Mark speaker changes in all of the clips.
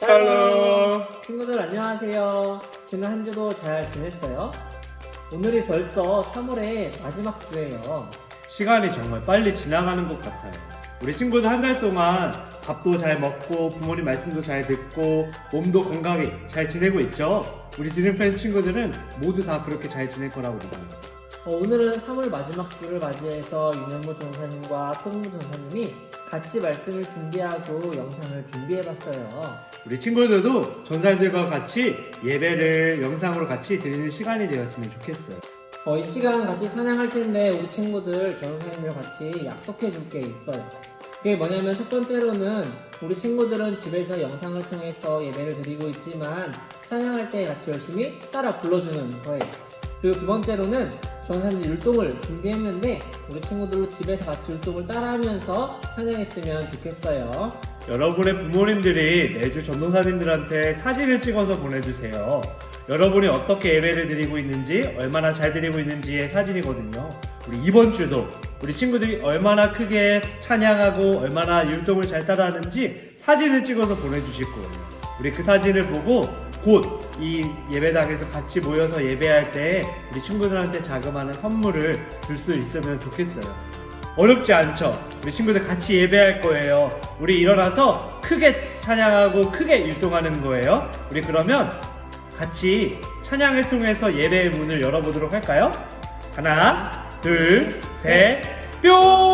Speaker 1: 샬롬.
Speaker 2: 친구들 안녕하세요. 지난 한 주도 잘 지냈어요? 오늘이 벌써 3월의 마지막 주예요.
Speaker 1: 시간이 정말 빨리 지나가는 것 같아요. 우리 친구들 한 달 동안 밥도 잘 먹고 부모님 말씀도 잘 듣고 몸도 건강히 잘 지내고 있죠? 우리 드림팬 친구들은 모두 다 그렇게 잘 지낼 거라고 믿어요.
Speaker 2: 어, 오늘은 3월 마지막 주를 맞이해서 윤현무 전사님과 초등부 전사님이 같이 말씀을 준비하고 영상을 준비해봤어요.
Speaker 1: 우리 친구들도 전사님들과 같이 예배를 영상으로 같이 드리는 시간이 되었으면 좋겠어요.
Speaker 2: 어, 이 시간 같이 찬양할 텐데 우리 친구들 전사님들 같이 약속해 줄 게 있어요. 그게 뭐냐면 첫 번째로는 우리 친구들은 집에서 영상을 통해서 예배를 드리고 있지만 찬양할 때 같이 열심히 따라 불러주는 거예요. 그리고 두 번째로는 전사님 율동을 준비했는데 우리 친구들도 집에서 같이 율동을 따라하면서 찬양했으면 좋겠어요.
Speaker 1: 여러분의 부모님들이 매주 전도사님들한테 사진을 찍어서 보내주세요. 여러분이 어떻게 예배를 드리고 있는지, 얼마나 잘 드리고 있는지의 사진이거든요. 우리 이번 주도 우리 친구들이 얼마나 크게 찬양하고 얼마나 율동을 잘 따라하는지 사진을 찍어서 거예요. 우리 그 사진을 보고 곧 이 예배당에서 같이 모여서 예배할 때 우리 친구들한테 자그마한 선물을 줄 수 있으면 좋겠어요. 어렵지 않죠? 우리 친구들 같이 예배할 거예요. 우리 일어나서 크게 찬양하고 크게 율동하는 거예요. 우리 그러면 같이 찬양을 통해서 예배의 문을 열어보도록 할까요? 하나, 둘, 셋, 뿅!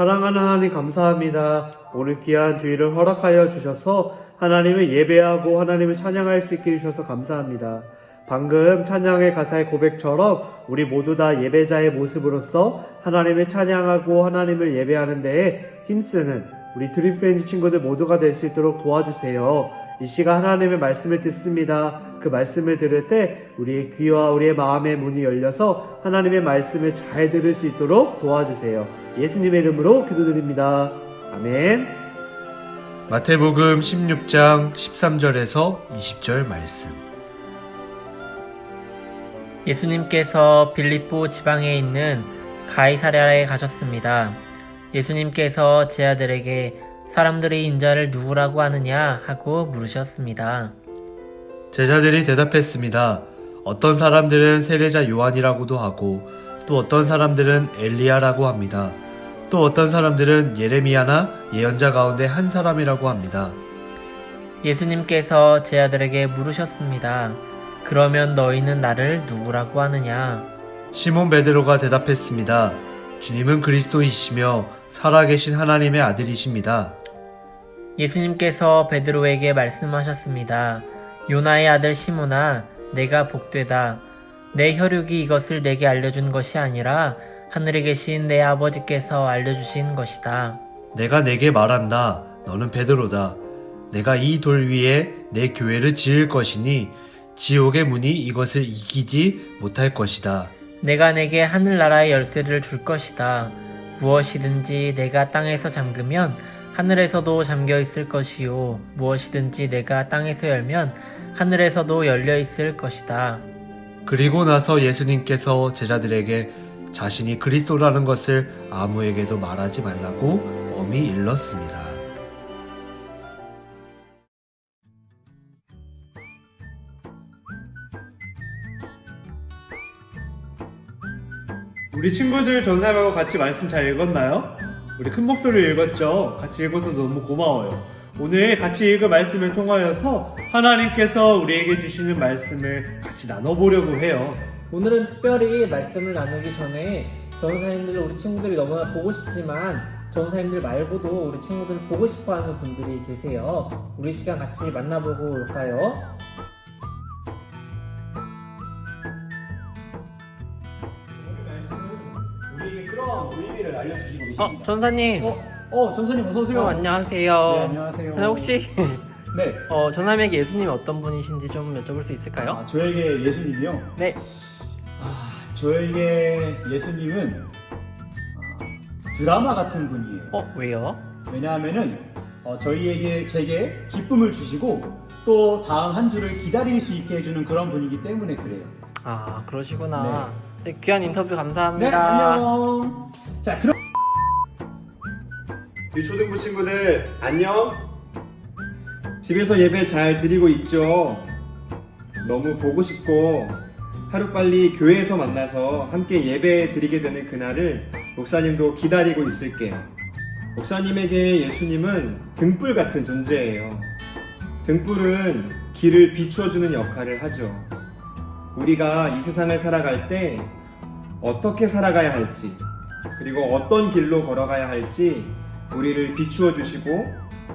Speaker 1: 사랑하는 하나님 감사합니다. 오늘 귀한 주일을 허락하여 주셔서 하나님을 예배하고 하나님을 찬양할 수 있게 해주셔서 감사합니다. 방금 찬양의 가사의 고백처럼 우리 모두 다 예배자의 모습으로서 하나님을 찬양하고 하나님을 예배하는 데에 힘쓰는 우리 드림프렌즈 친구들 모두가 될 수 있도록 도와주세요. 이 시간 하나님의 말씀을 듣습니다. 그 말씀을 들을 때 우리의 귀와 우리의 마음의 문이 열려서 하나님의 말씀을 잘 들을 수 있도록 도와주세요. 예수님의 이름으로 기도드립니다. 아멘. 마태복음 16장 13절에서 20절 말씀.
Speaker 2: 예수님께서 빌립보 지방에 있는 가이사랴에 가셨습니다. 예수님께서 제 아들에게 사람들이 인자를 누구라고 하느냐 하고 물으셨습니다.
Speaker 1: 제자들이 대답했습니다. 어떤 사람들은 세례자 요한이라고도 하고 또 어떤 사람들은 엘리야라고 합니다. 또 어떤 사람들은 예레미야나 예언자 가운데 한 사람이라고 합니다.
Speaker 2: 예수님께서 제 아들에게 물으셨습니다. 그러면 너희는 나를 누구라고 하느냐?
Speaker 1: 시몬 베드로가 대답했습니다. 주님은 그리스도이시며 살아계신 하나님의 아들이십니다.
Speaker 2: 예수님께서 베드로에게 말씀하셨습니다. 요나의 아들 시몬아, 내가 복되다. 내 혈육이 이것을 내게 알려준 것이 아니라 하늘에 계신 내 아버지께서 알려주신 것이다.
Speaker 1: 내가 내게 말한다. 너는 베드로다. 내가 이 돌 위에 내 교회를 지을 것이니 지옥의 문이 이것을 이기지 못할 것이다.
Speaker 2: 내가 내게 하늘나라의 열쇠를 줄 것이다. 무엇이든지 내가 땅에서 잠그면 하늘에서도 잠겨 있을 것이요. 무엇이든지 내가 땅에서 열면 하늘에서도 열려 있을 것이다.
Speaker 1: 그리고 나서 예수님께서 제자들에게 자신이 그리스도라는 것을 아무에게도 말하지 말라고 엄히 일렀습니다. 우리 친구들 전사님하고 같이 말씀 잘 읽었나요? 우리 큰 목소리로 읽었죠? 같이 읽어서 너무 고마워요. 오늘 같이 읽은 말씀을 통하여서 하나님께서 우리에게 주시는 말씀을 같이 나눠보려고 해요.
Speaker 2: 오늘은 특별히 말씀을 나누기 전에 전사님들 우리 친구들이 너무나 보고 싶지만 전사님들 말고도 우리 친구들 보고 싶어하는 분들이 계세요. 우리 시간 같이 만나보고 올까요?
Speaker 3: 우리에게 그런 의미를 알려주시고
Speaker 4: 어,
Speaker 3: 계십니다.
Speaker 4: 전사님.
Speaker 3: 어, 어, 전사님 어서 오세요.
Speaker 4: 어, 안녕하세요.
Speaker 3: 네, 안녕하세요.
Speaker 4: 네, 혹시
Speaker 3: 네,
Speaker 4: 어, 전사님에게 예수님이 어떤 분이신지 좀 여쭤볼 수 있을까요?
Speaker 3: 아, 저에게 예수님이요.
Speaker 4: 네.
Speaker 3: 아, 저에게 예수님은 아, 드라마 같은 분이에요.
Speaker 4: 어, 왜요?
Speaker 3: 왜냐하면은 어, 저희에게 제게 기쁨을 주시고 또 다음 한 주를 기다릴 수 있게 해주는 그런 분이기 때문에 그래요.
Speaker 4: 아, 그러시구나. 네, 귀한 인터뷰
Speaker 3: 네,
Speaker 4: 감사합니다.
Speaker 3: 안녕. 자, 그럼
Speaker 5: 우리 초등부 친구들 안녕. 집에서 예배 잘 드리고 있죠? 너무 보고 싶고 하루빨리 교회에서 만나서 함께 예배 드리게 되는 그날을 목사님도 기다리고 있을게요. 목사님에게 예수님은 등불 같은 존재예요. 등불은 길을 비추어주는 역할을 하죠. 우리가 이 세상을 살아갈 때 어떻게 살아가야 할지, 그리고 어떤 길로 걸어가야 할지 우리를 비추어 주시고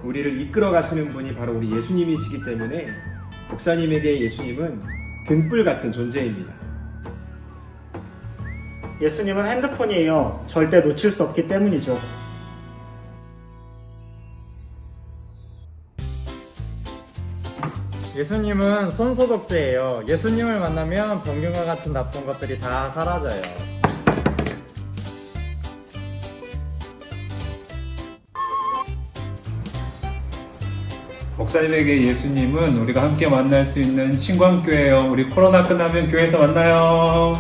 Speaker 5: 우리를 이끌어 가시는 분이 바로 우리 예수님이시기 때문에 목사님에게 예수님은 등불 같은 존재입니다.
Speaker 6: 예수님은 핸드폰이에요. 절대 놓칠 수 없기 때문이죠.
Speaker 7: 예수님은 손소독제예요. 예수님을 만나면 병균과 같은 나쁜 것들이 다 사라져요. 목사님에게 예수님은 우리가 함께 만날 수 있는 신광교회예요. 우리 코로나 끝나면 교회에서 만나요.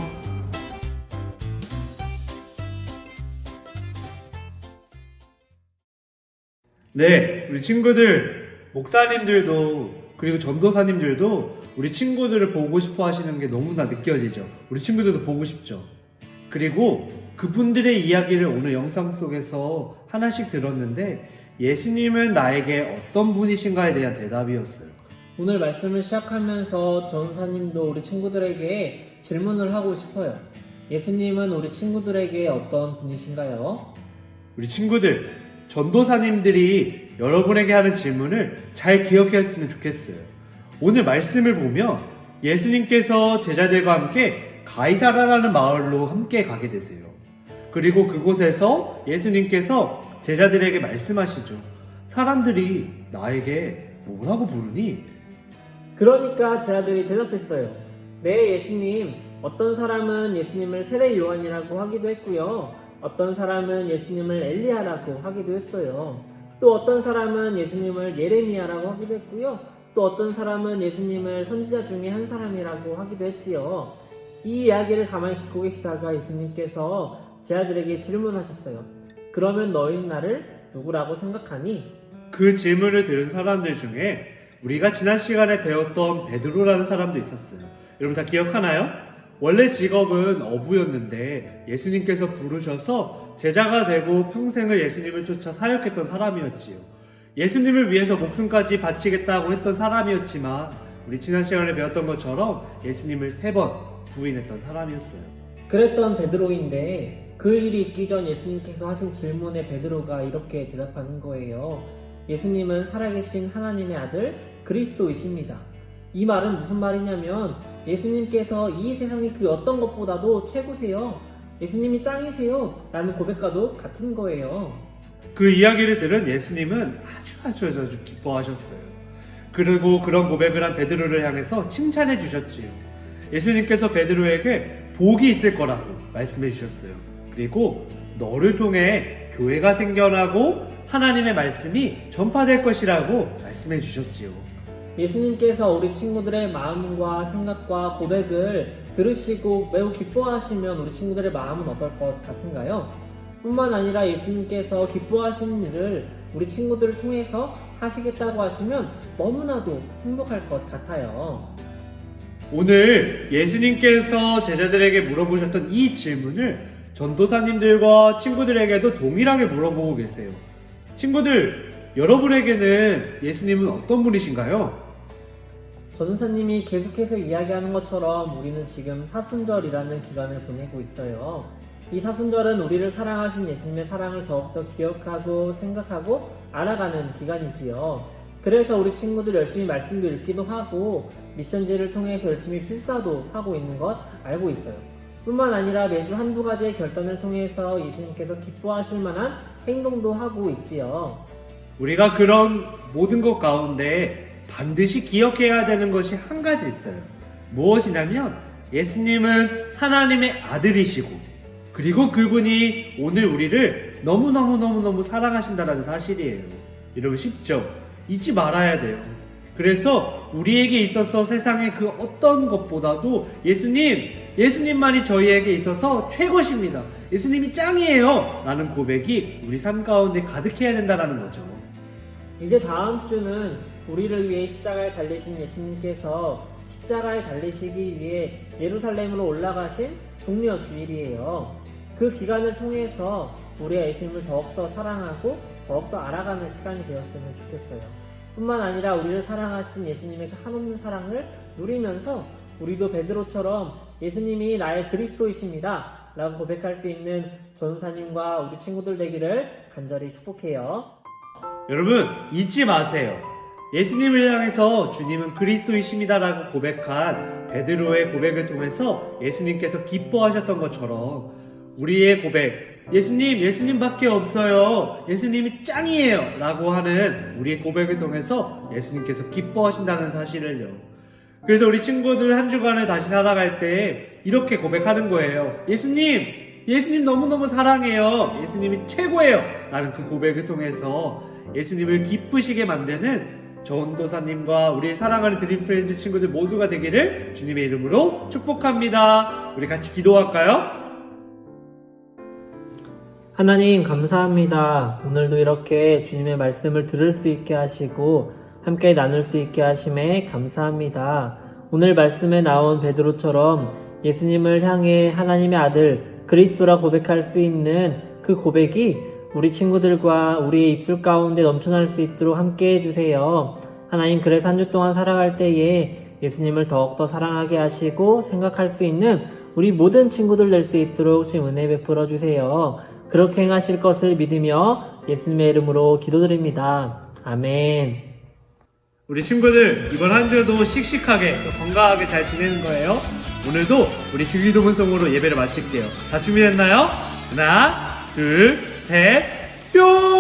Speaker 1: 네, 우리 친구들, 목사님들도, 그리고 전도사님들도 우리 친구들을 보고 싶어 하시는 게 너무나 느껴지죠. 우리 친구들도 보고 싶죠. 그리고 그분들의 이야기를 오늘 영상 속에서 하나씩 들었는데 예수님은 나에게 어떤 분이신가에 대한 대답이었어요.
Speaker 2: 오늘 말씀을 시작하면서 전사님도 우리 친구들에게 질문을 하고 싶어요. 예수님은 우리 친구들에게 어떤 분이신가요?
Speaker 1: 우리 친구들, 전도사님들이 여러분에게 하는 질문을 잘 기억했으면 좋겠어요. 오늘 말씀을 보면 예수님께서 제자들과 함께 가이사라라는 마을로 함께 가게 되세요. 그리고 그곳에서 예수님께서 제자들에게 말씀하시죠. 사람들이 나에게 뭐라고 부르니?
Speaker 2: 그러니까 제자들이 대답했어요. 네, 예수님. 어떤 사람은 예수님을 세례 요한이라고 하기도 했고요. 어떤 사람은 예수님을 엘리야라고 하기도 했어요. 또 어떤 사람은 예수님을 예레미야라고 하기도 했고요. 또 어떤 사람은 예수님을 선지자 중에 한 사람이라고 하기도 했지요. 이 이야기를 가만히 듣고 계시다가 예수님께서 제자들에게 질문하셨어요. 그러면 너희는 나를 누구라고 생각하니?
Speaker 1: 그 질문을 들은 사람들 중에 우리가 지난 시간에 배웠던 베드로라는 사람도 있었어요. 여러분 다 기억하나요? 원래 직업은 어부였는데 예수님께서 부르셔서 제자가 되고 평생을 예수님을 쫓아 사역했던 사람이었지요. 예수님을 위해서 목숨까지 바치겠다고 했던 사람이었지만 우리 지난 시간에 배웠던 것처럼 예수님을 세 번 부인했던 사람이었어요.
Speaker 2: 그랬던 베드로인데 그 일이 있기 전 예수님께서 하신 질문에 베드로가 이렇게 대답하는 거예요. 예수님은 살아계신 하나님의 아들 그리스도이십니다. 이 말은 무슨 말이냐면 예수님께서 이 세상의 그 어떤 것보다도 최고세요. 예수님이 짱이세요. 라는 고백과도 같은 거예요.
Speaker 1: 그 이야기를 들은 예수님은 아주 아주 아주, 아주 기뻐하셨어요. 그리고 그런 고백을 한 베드로를 향해서 칭찬해 주셨지요. 예수님께서 베드로에게 복이 있을 거라고 말씀해 주셨어요. 그리고 너를 통해 교회가 생겨나고 하나님의 말씀이 전파될 것이라고 말씀해 주셨지요.
Speaker 2: 예수님께서 우리 친구들의 마음과 생각과 고백을 들으시고 매우 기뻐하시면 우리 친구들의 마음은 어떨 것 같은가요? 뿐만 아니라 예수님께서 기뻐하시는 일을 우리 친구들을 통해서 하시겠다고 하시면 너무나도 행복할 것 같아요.
Speaker 1: 오늘 예수님께서 제자들에게 물어보셨던 이 질문을 전도사님들과 친구들에게도 동일하게 물어보고 계세요. 친구들, 여러분에게는 예수님은 어떤 분이신가요?
Speaker 2: 전사님이 계속해서 이야기하는 것처럼 우리는 지금 사순절이라는 기간을 보내고 있어요. 이 사순절은 우리를 사랑하신 예수님의 사랑을 더욱더 기억하고 생각하고 알아가는 기간이지요. 그래서 우리 친구들 열심히 말씀도 읽기도 하고 미션지를 통해서 열심히 필사도 하고 있는 것 알고 있어요. 뿐만 아니라 매주 한두 가지의 결단을 통해서 예수님께서 기뻐하실 만한 행동도 하고 있지요.
Speaker 1: 우리가 그런 모든 것 가운데 반드시 기억해야 되는 것이 한 가지 있어요. 무엇이냐면 예수님은 하나님의 아들이시고 그리고 그분이 오늘 우리를 너무너무너무너무 사랑하신다는 사실이에요. 여러분 쉽죠? 잊지 말아야 돼요. 그래서 우리에게 있어서 세상의 그 어떤 것보다도 예수님, 예수님만이 저희에게 있어서 최고십니다. 예수님이 짱이에요. 라는 고백이 우리 삶 가운데 가득해야 된다는 거죠.
Speaker 2: 이제 다음 주는 우리를 위해 십자가에 달리신 예수님께서 십자가에 달리시기 위해 예루살렘으로 올라가신 종려 주일이에요. 그 기간을 통해서 우리가 예수님을 더욱더 사랑하고 더욱더 알아가는 시간이 되었으면 좋겠어요. 뿐만 아니라 우리를 사랑하신 예수님의 그 한없는 사랑을 누리면서 우리도 베드로처럼 예수님이 나의 그리스도이십니다. 라고 고백할 수 있는 전사님과 우리 친구들 되기를 간절히 축복해요.
Speaker 1: 여러분 잊지 마세요. 예수님을 향해서 주님은 그리스도이십니다라고 고백한 베드로의 고백을 통해서 예수님께서 기뻐하셨던 것처럼 우리의 고백 예수님 예수님밖에 없어요. 예수님이 짱이에요. 라고 하는 우리의 고백을 통해서 예수님께서 기뻐하신다는 사실을요. 그래서 우리 친구들 한 주간을 다시 살아갈 때 이렇게 고백하는 거예요. 예수님, 예수님 너무너무 사랑해요. 예수님이 최고예요. 라는 그 고백을 통해서 예수님을 기쁘시게 만드는 전도사님과 우리 사랑하는 드림 프렌즈 친구들 모두가 되기를 주님의 이름으로 축복합니다. 우리 같이 기도할까요?
Speaker 2: 하나님 감사합니다. 오늘도 이렇게 주님의 말씀을 들을 수 있게 하시고 함께 나눌 수 있게 하심에 감사합니다. 오늘 말씀에 나온 베드로처럼 예수님을 향해 하나님의 아들 그리스도라 고백할 수 있는 그 고백이 우리 친구들과 우리의 입술 가운데 넘쳐날 수 있도록 함께 해주세요. 하나님 그래서 한 주 동안 살아갈 때에 예수님을 더욱더 사랑하게 하시고 생각할 수 있는 우리 모든 친구들 될 수 있도록 주님 은혜 베풀어 주세요. 그렇게 행하실 것을 믿으며 예수님의 이름으로 기도드립니다. 아멘.
Speaker 1: 우리 친구들 이번 한 주도 씩씩하게 또 건강하게 잘 지내는 거예요. 오늘도 우리 주기도문성으로 예배를 마칠게요. 다 준비됐나요? 하나, 둘, 셋, 뿅!